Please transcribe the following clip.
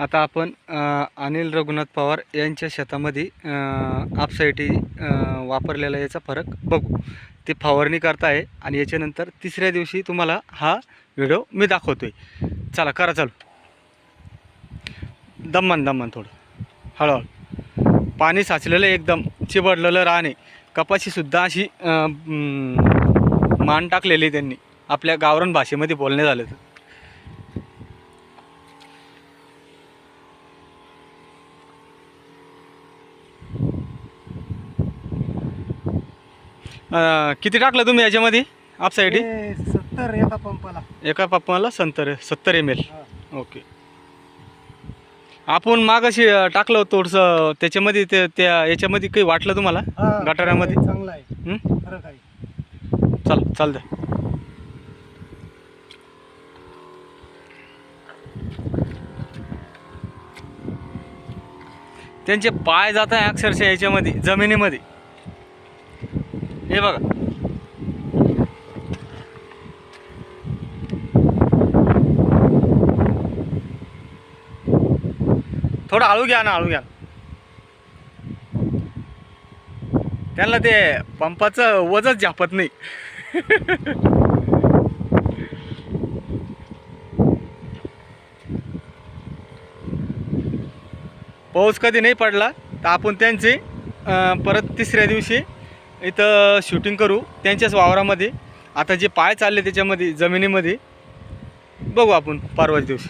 आता आपण अनिल रघुनाथ पवार यांच्या शेतामध्ये आपसाईटी वापरलेला याचा फरक बघू. ते फवारणी करताय आणि याच्यानंतर तिसऱ्या दिवशी तुम्हाला हा व्हिडिओ मी दाखवतो आहे चला करा चालू. दमन दमन थोडं. हळूहळू. पाणी साचलेलं एकदम. चिबडलेलं राहणे कपाशीसुद्धा अशी मान टाकलेली त्यांनी. आपल्या गावरान भाषेमध्ये बोलणे झालं तर. अं, किती टाकलं तुम्ही याच्यामध्ये? आपसाईडी हे सत्तर एका पंपाला. एका पप्पाला संतर सत्तर एम एल हा. ओके. आपण मागाशी अं, टाकलं थोडंसं त्याच्यामध्ये ते त्या याच्यामध्ये काही वाटलं तुम्हाला? हा, गटारामध्ये? चांगला आहे. हं? फरक आहे चाल चालतंय त्यांचे पाय जात आहे अक्षरशः याच्यामध्ये जमिनीमध्ये. हे बघा. थोडं हळू घ्या ना हळू घ्या. त्यांना ते पंपाचं वजच झापत नाही. पाऊस कधी नाही पडला तर आपण त्यांची परत तिसऱ्या दिवशी इथं शूटिंग करू त्यांच्याच वावरामध्ये. आता जे पाय चालले त्याच्यामध्ये जमिनीमध्ये बघू आपण परवाच दिवशी.